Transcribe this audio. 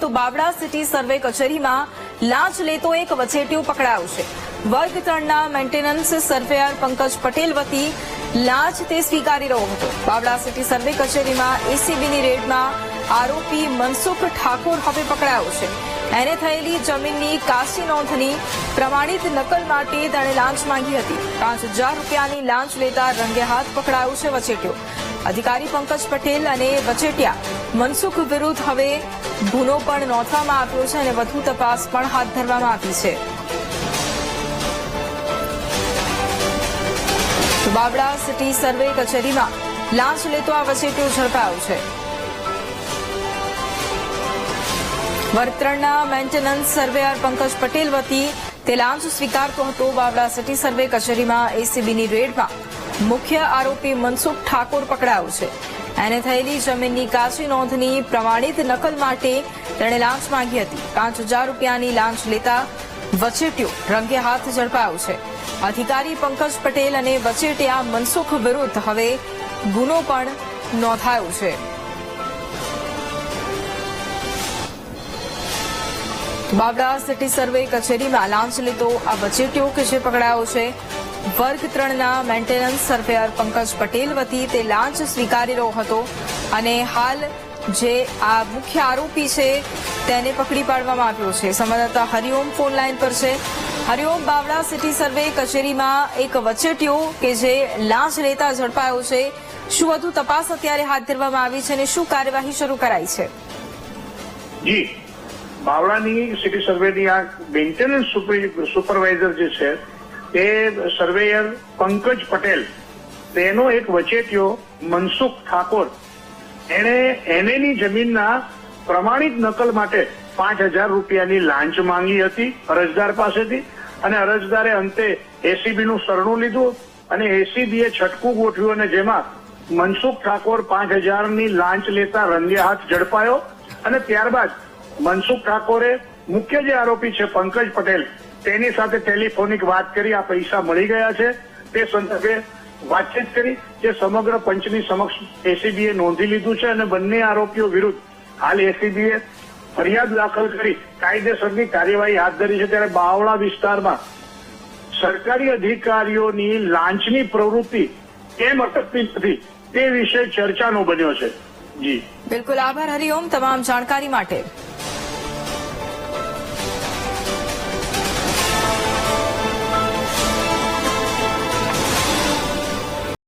તો Bavla city survey કચેરીમાં લાંચ લેતો એક વચેટિયું પકડાયો છે. વર્ગ ત્રણના મેન્ટેનન્સ સર્વેયર પંકજ પટેલ વતી લાંચ તે સ્વીકારી રહ્યો હતો. બાવળા સિટી સર્વે કચેરીમાં એસીબીની રેડમાં આરોપી મનસુખ ઠાકોર હવે પકડાયો છે. એને થયેલી જમીનની કાશી નોંધની પ્રમાણિત નકલ માટે તેણે લાંચ માંગી હતી. પાંચ હજાર રૂપિયાની લાંચ લેતા રંગે હાથ પકડાયો છે વચેટિયો. અધિકારી પંકજ પટેલ અને વચેટિયા મનસુખ વિરુદ્ધ હવે ગુનો પણ નોંધવામાં આવ્યો છે અને વધુ તપાસ પણ હાથ ધરવામાં આવી છે. બાબડા સિટી સર્વે કચેરીમાં લાંચ લેતો આ વચેટિયો ઝડપાયો છે. વર્ગ મેન્ટેનન્સ સર્વેયર પંકજ પટેલ વતી તે લાંચ સ્વીકારતો હતો બાવળા સિટી સર્વે કચેરીમાં એસીબીની રેડમાં. મુખ્ય આરોપી મનસુખ ઠાકોર પકડાયો છે. એને થયેલી જમીનની કાચી નોંધની પ્રમાણિત નકલ માટે તેણે લાંચ માંગી હતી. પાંચ હજાર રૂપિયાની લાંચ લેતા વચેટિયો રંગે હાથ ઝડપાયો છે. અધિકારી પંકજ પટેલ અને વચેટિયા મનસુખ વિરુદ્ધ હવે ગુનો પણ નોંધાયો છે. બાબડા સિટી સર્વે કચેરીમાં લાંચ લીધો આ વચેટિયો કે જે પકડાયો છે વર્ગ ત્રણના મેન્ટેનન્સ સર્વેયર પંકજ પટેલ વતી તે લાંચ સ્વીકારી રહ્યો હતો અને હાલ જે આ મુખ્ય આરોપી છે તેને પકડી પાડવામાં આવ્યો છે. સંવાદદાતા હરિઓમ ફોન લાઇન પર છે. હરિઓમ બાવળા સિટી સર્વે કચેરીમાં એક વચેટિયો કે જે લાંચ લેતા ઝડપાયો છે. શું વધુ તપાસ અત્યારે હાથ ધરવામાં આવી છે અને શું કાર્યવાહી શરૂ કરાઈ છે? જી. બાવળાની સિટી સર્વેની આ મેન્ટેનન્સ સુપરવાઇઝર જે છે તે સર્વેયર પંકજ પટેલ, તેનો એક વચેટિયો મનસુખ ઠાકોર. એણે એનેની જમીનના પ્રમાણિત નકલ માટે પાંચ હજાર રૂપિયાની લાંચ માંગી હતી અરજદાર પાસેથી અને અરજદારે અંતે એસીબી નું સરણું લીધું અને એસીબીએ છટકું ગોઠવ્યું અને જેમાં મનસુખ ઠાકોર પાંચ હજારની લાંચ લેતા રંગે હાથ ઝડપાયો અને ત્યારબાદ મનસુખ ઠાકોરે મુખ્ય જે આરોપી છે પંકજ પટેલ તેની સાથે ટેલિફોનિક વાત કરી, આ પૈસા મળી ગયા છે. તે સંદર્ભે વાતચીત કરી, જે સમગ્ર પંચની સમક્ષ એસીબીએ નોંધી લીધું છે અને બંને આરોપીઓ વિરુદ્ધ હાલ એસીબીએ ફરિયાદ દાખલ કરી, કાયદેસરની કાર્યવાહી હાથ ધરી છે. ત્યારે બાવળા વિસ્તારમાં સરકારી અધિકારીઓની લાંચની પ્રવૃત્તિ કેમ અટકતી નથી તે વિશે ચર્ચાનો બન્યો છે. જી. બિલકુલ આભાર. હરિઓમ તમામ જાણકારી માટે.